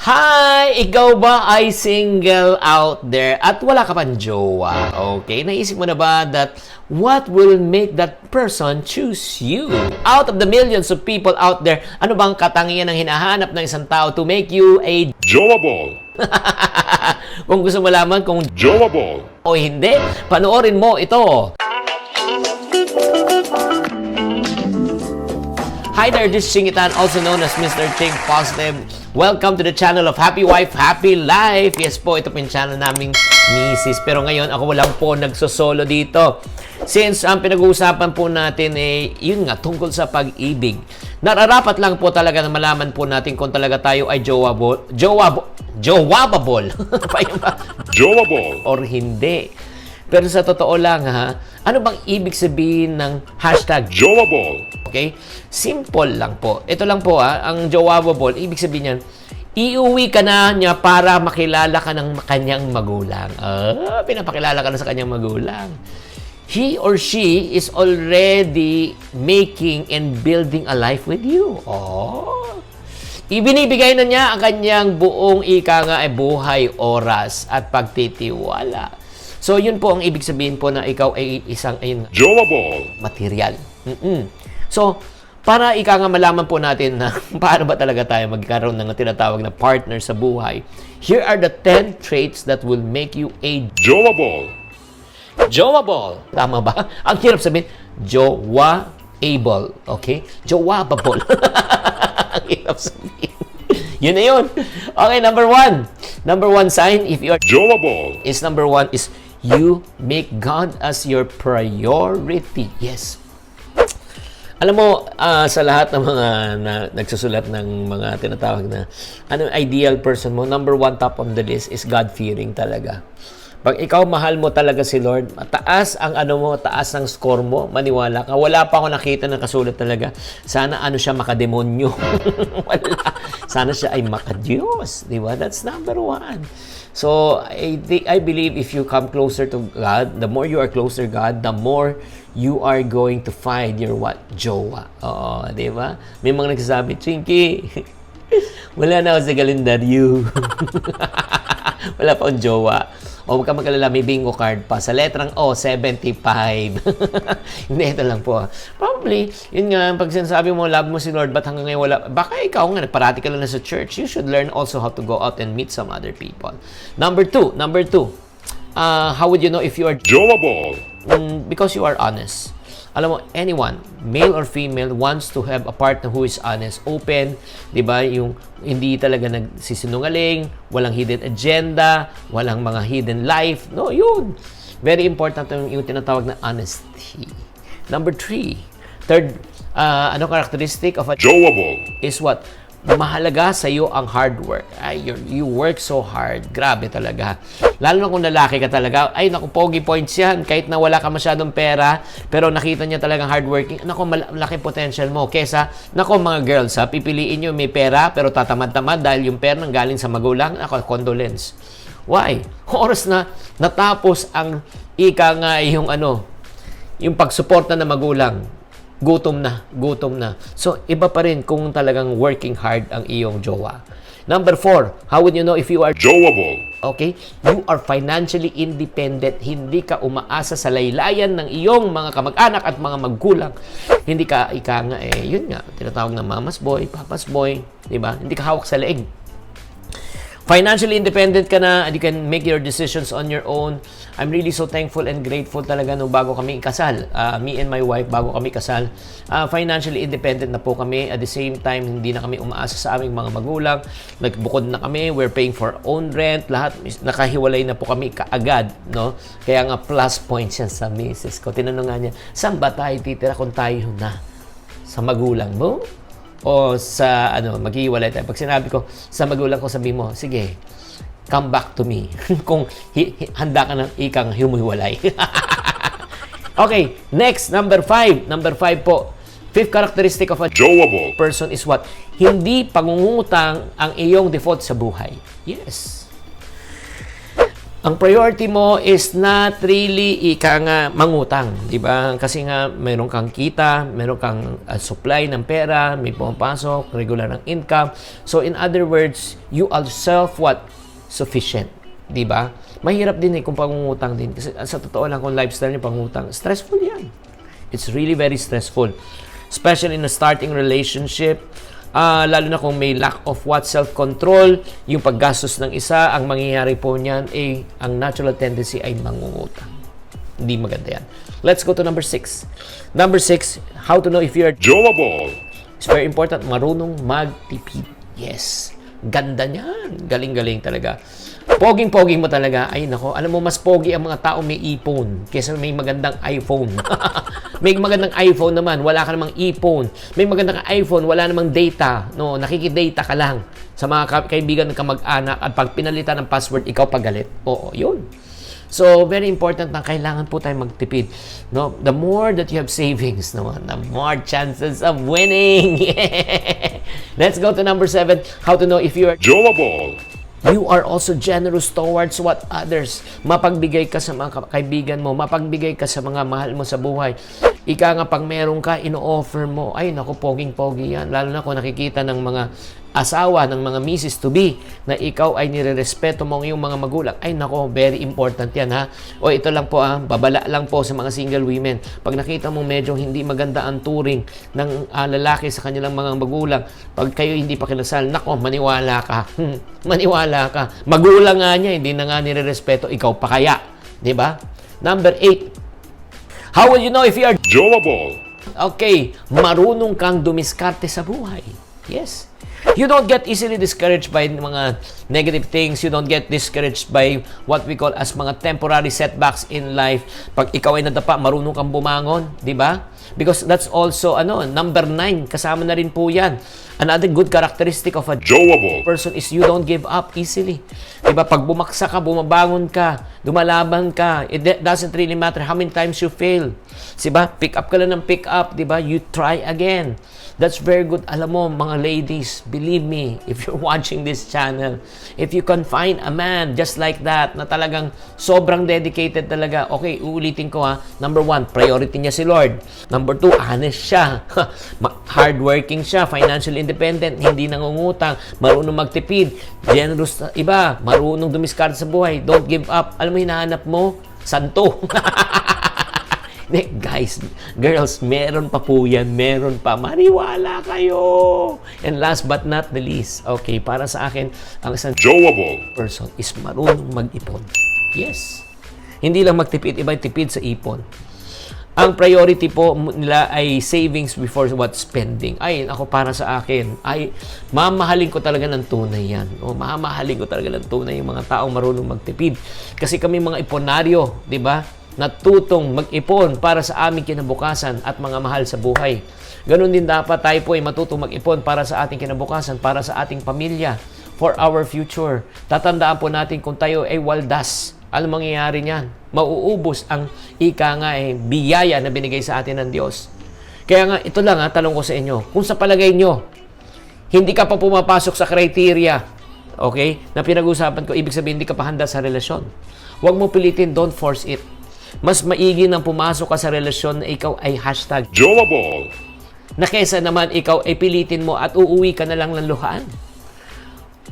Hi! Ikaw ba ay single out there at wala ka pang jowa? Okay, naisip mo na ba that what will make that person choose you? Out of the millions of people out there, ano bang katangian ng hinahanap ng isang tao to make you a Joable. kung gusto mo malaman kung Joable. o hindi, panoorin mo ito. Hi there, this is Chingitan, also known as Mr. Ching Positive. Welcome to the channel of Happy Wife, Happy Life. Yes po, ito po yung channel naming misis. Pero ngayon, ako lang po nagsosolo dito. Since ang pinag-uusapan po natin eh, yun nga, tungkol sa pag-ibig. Nararapat lang po talaga na malaman po natin kung talaga tayo ay jowable, jowable, jowabable. Joable. or hindi. Pero sa totoo lang ha, ano bang ibig sabihin ng hashtag Joable. Okay? Simple lang po. Ito lang po ha, ang jowabable, ibig sabihin yan, iuwi ka na niya para makilala ka ng kanyang magulang. Ah, pinapakilala ka na sa kanyang magulang. He or she is already making and building a life with you. Oh. Ibinibigay na niya ang kanyang buong ika nga ay buhay, oras at pagtitiwala. So, yun po ang ibig sabihin po na ikaw ay isang ayun, nga, Joable. material. Mm-mm. So, para ika nga malaman po natin na paano ba talaga tayo magkaroon ng tinatawag na partner sa buhay, here are the 10 traits that will make you a Joable. Joable. Tama ba? Ang hirap sabihin, jowa-able. Okay? Jowabable. Ang hirap sabihin. Yun na yun. Okay, number one. Number one sign, if you are Joable. is number one is you make God as your priority. Yes. Alam mo, ah, sa lahat ng mga na, nagsusulat ng mga tinatawag na ano ideal person mo, number one top on the list is God-fearing talaga. Pag ikaw mahal mo talaga si Lord, mataas ang ano mo, taas ang score mo, maniwala ka. Wala pa ako nakita ng kasulat talaga. Sana ano siya makademonyo. Wala. Sana siya ay makadiyos. Di ba? That's number one. So, I, think, I believe if you come closer to God, the more you are closer God, the more you are going to find your what? Jowa. Oo, di ba? May mga nagsasabi, Chinky, wala na ako sa kalendaryo. wala pa akong jowa. O huwag ka mag-alala, may bingo card pa. Sa letrang O, 75. Hindi, ito lang po. Probably, yun nga, pag sinasabi mo, love mo si Lord, ba't hanggang ngayon wala? Baka ikaw nga, nagparati ka lang na sa church. You should learn also how to go out and meet some other people. Number two, number two, uh, how would you know if you are Joable. Mm, because you are honest. Alam mo, anyone, male or female, wants to have a partner who is honest, open, di ba? Yung hindi talaga nagsisinungaling, walang hidden agenda, walang mga hidden life. No, yun. Very important yung, yung tinatawag na honesty. Number three, third, uh, ano characteristic of a Joable. is what? Mahalaga sa iyo ang hard work. Ay, you, work so hard. Grabe talaga. Lalo na kung lalaki ka talaga. Ay, naku, pogi points yan. Kahit na wala ka masyadong pera, pero nakita niya talagang hardworking. Naku, malaki potential mo. Kesa, naku, mga girls, ha, pipiliin nyo may pera, pero tatamad-tamad dahil yung pera nang galing sa magulang. Ako, condolence. Why? Oras na natapos ang ika nga yung ano, yung pagsuporta ng magulang, gutom na, gutom na. So, iba pa rin kung talagang working hard ang iyong jowa. Number four, how would you know if you are Joable. Okay? You are financially independent. Hindi ka umaasa sa laylayan ng iyong mga kamag-anak at mga magulang. Hindi ka, ika nga eh, yun nga, tinatawag na mama's boy, papa's boy, di ba? Hindi ka hawak sa leeg. Financially independent ka na and you can make your decisions on your own. I'm really so thankful and grateful talaga nung bago kami ikasal. Uh, me and my wife, bago kami kasal, uh, financially independent na po kami. At the same time, hindi na kami umaasa sa aming mga magulang. Nagbukod na kami, we're paying for own rent, lahat. Nakahiwalay na po kami kaagad. No? Kaya nga plus points yan sa misis ko. Tinanong nga niya, saan ba tayo titira kung tayo na? Sa magulang mo? O sa ano, maghihiwalay tayo. Pag sinabi ko sa magulang ko, sabi mo, sige, come back to me. Kung hi- hi- handa ka ng ikang humuhiwalay. okay, next, number five. Number five po. Fifth characteristic of a Joable. person is what? Hindi pangungutang ang iyong default sa buhay. Yes. Ang priority mo is not really ika nga mangutang, di ba? Kasi nga meron kang kita, meron kang uh, supply ng pera, may pumapasok, regular ng income. So in other words, you are self what sufficient, di ba? Mahirap din eh kung pangungutang din kasi uh, sa totoo lang kung lifestyle niyo pangutang, stressful 'yan. It's really very stressful. Especially in a starting relationship, Ah, lalo na kung may lack of what self-control, yung paggastos ng isa, ang mangyayari po niyan ay ang natural tendency ay mangungutang. Hindi maganda yan. Let's go to number six. Number six, how to know if you're Joable. It's very important, marunong magtipid. Yes. Ganda niyan. Galing-galing talaga. Poging-pogi mo talaga. Ay, nako. Alam mo, mas pogi ang mga tao may ipon kaysa may magandang iPhone. may magandang iPhone naman, wala ka namang ipon. May magandang iPhone, wala namang data. No, nakikidata ka lang sa mga ka- kaibigan ng kamag-anak at pag pinalitan ng password, ikaw pagalit. Oo, yun. So, very important na kailangan po tayo magtipid. No? The more that you have savings, no, the more chances of winning. Let's go to number seven. How to know if you are Joable. You are also generous towards what others. Mapagbigay ka sa mga ka- kaibigan mo, mapagbigay ka sa mga mahal mo sa buhay. Ika nga pag meron ka, ino-offer mo. Ay, naku, poging-pogi yan. Lalo na kung nakikita ng mga asawa, ng mga misis to be, na ikaw ay nirerespeto mo ang iyong mga magulang. Ay, nako, very important yan ha. O ito lang po ah, babala lang po sa mga single women. Pag nakita mo medyo hindi maganda ang turing ng ah, lalaki sa kanilang mga magulang, pag kayo hindi pa kinasal, nako, maniwala ka. Hmm, maniwala ka. Magulang nga niya, hindi na nga nirerespeto, ikaw pa kaya. ba? Number eight, How will you know if you are Joable. Okay, marunong kang dumiskarte sa buhay. Yes. You don't get easily discouraged by mga negative things. You don't get discouraged by what we call as mga temporary setbacks in life. Pag ikaw ay nadapa, marunong kang bumangon, di ba? Because that's also, ano, number nine, kasama na rin po yan. Another good characteristic of a Joable. person is you don't give up easily. Diba? Pag bumaksa ka, bumabangon ka, lumalaban ka, it doesn't really matter how many times you fail. Diba? Pick up ka lang ng pick up, diba? You try again. That's very good. Alam mo, mga ladies, believe me, if you're watching this channel, if you can find a man just like that, na talagang sobrang dedicated talaga, okay, uulitin ko ha, number one, priority niya si Lord. Number two, honest siya. Hardworking siya, financially independent, hindi nangungutang, marunong magtipid, generous na iba, marunong dumiskarte sa buhay, don't give up. Alam mo, hinahanap mo, santo. Guys, girls, meron pa po yan, meron pa. Maniwala kayo! And last but not the least, okay, para sa akin, ang isang Joable. person is marunong mag-ipon. Yes. Hindi lang magtipid, iba tipid sa ipon. Ang priority po nila ay savings before what spending. Ay, ako para sa akin, ay mamahalin ko talaga ng tunay yan. O mamahalin ko talaga ng tunay yung mga taong marunong magtipid. Kasi kami mga iponaryo, di ba? Natutong mag-ipon para sa aming kinabukasan at mga mahal sa buhay. Ganon din dapat tayo po ay matutong mag-ipon para sa ating kinabukasan, para sa ating pamilya, for our future. Tatandaan po natin kung tayo ay waldas, ano mangyayari niyan? Mauubos ang ika nga eh, biyaya na binigay sa atin ng Diyos. Kaya nga, ito lang ha, talong ko sa inyo. Kung sa palagay nyo, hindi ka pa pumapasok sa criteria, okay, na pinag-usapan ko, ibig sabihin hindi ka pa handa sa relasyon. Huwag mo pilitin, don't force it. Mas maigi nang pumasok ka sa relasyon na ikaw ay hashtag Joable. na kesa naman ikaw ay pilitin mo at uuwi ka na lang ng luhaan.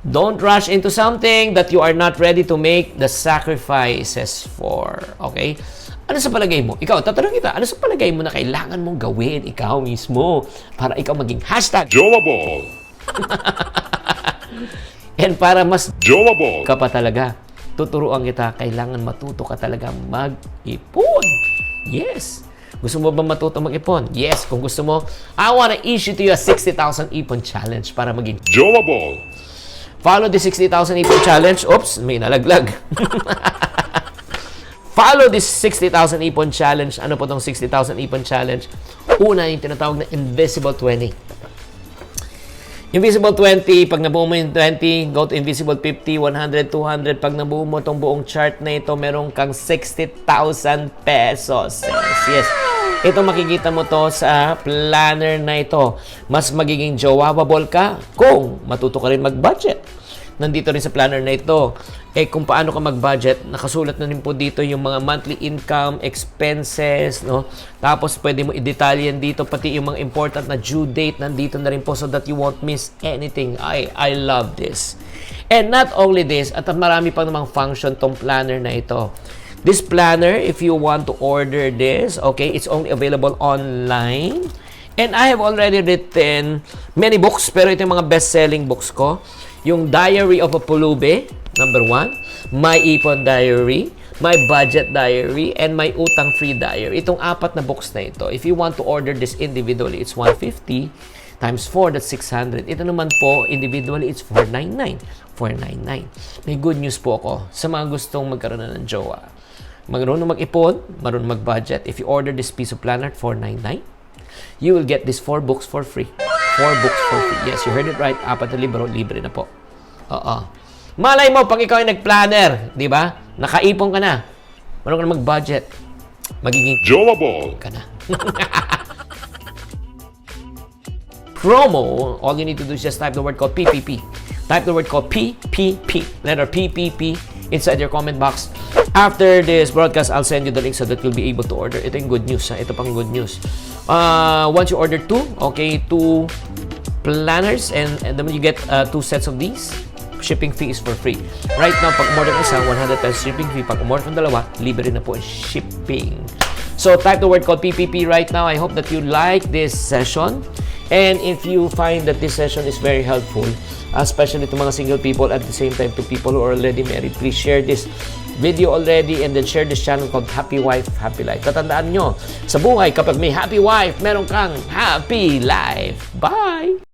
Don't rush into something that you are not ready to make the sacrifices for. Okay? Ano sa palagay mo? Ikaw, tatanong kita, ano sa palagay mo na kailangan mong gawin ikaw mismo para ikaw maging hashtag Joable. and para mas Joable. ka pa talaga. Tuturuan kita, kailangan matuto ka talaga mag-ipon. Yes. Gusto mo ba matuto mag-ipon? Yes. Kung gusto mo, I wanna issue to you a 60,000 ipon challenge para maging Joable. Follow the 60,000 ipon challenge. Oops, may nalaglag. Follow this 60,000 ipon challenge. Ano po tong 60,000 ipon challenge? Una, yung tinatawag na Invisible 20. Invisible 20, pag nabuo mo yung 20, go to Invisible 50, 100, 200. Pag nabuo mo itong buong chart na ito, meron kang 60,000 pesos. Yes, yes. Ito makikita mo to sa planner na ito. Mas magiging jowable ka kung matuto ka rin mag-budget. nandito rin sa planner na ito. Eh kung paano ka mag-budget, nakasulat na rin po dito yung mga monthly income, expenses, no? Tapos pwede mo i-detalyan dito pati yung mga important na due date nandito na rin po so that you won't miss anything. I I love this. And not only this, at marami pang namang function tong planner na ito. This planner, if you want to order this, okay, it's only available online. And I have already written many books, pero ito yung mga best-selling books ko. Yung Diary of a Pulube, number one. My Ipon Diary, My Budget Diary, and My Utang Free Diary. Itong apat na books na ito, if you want to order this individually, it's 150 times 4, that's 600. Ito naman po, individually, it's 499. 499. May good news po ako sa mga gustong magkaroon na ng jowa. Marunong mag-ipon, marunong mag-budget. If you order this piece of planner, 499, you will get these four books for free. Four books for free. Yes, you heard it right. Apat na libro, libre na po. Oo. Malay mo, pag ikaw ay nag-planner, di ba? Nakaipon ka na. Marunong ka na mag-budget. Magiging Jowa Ball. ka na. Promo, all you need to do is just type the word called PPP. Type the word called PPP, letter PPP, inside your comment box. After this broadcast, I'll send you the link so that you'll be able to order. Ito yung good news. Ha? Ito pang good news. Uh, once you order two, okay, two planners and, and then you get uh, two sets of these, shipping fee is for free. Right now, pag umorder ng isa, 100 pesos shipping fee. Pag umorder ng dalawa, libre na po ang shipping. So type the word called PPP right now. I hope that you like this session. And if you find that this session is very helpful, especially to mga single people at the same time to people who are already married, please share this video already and then share this channel called Happy Wife, Happy Life. Tatandaan nyo, sa buhay, kapag may happy wife, meron kang happy life. Bye!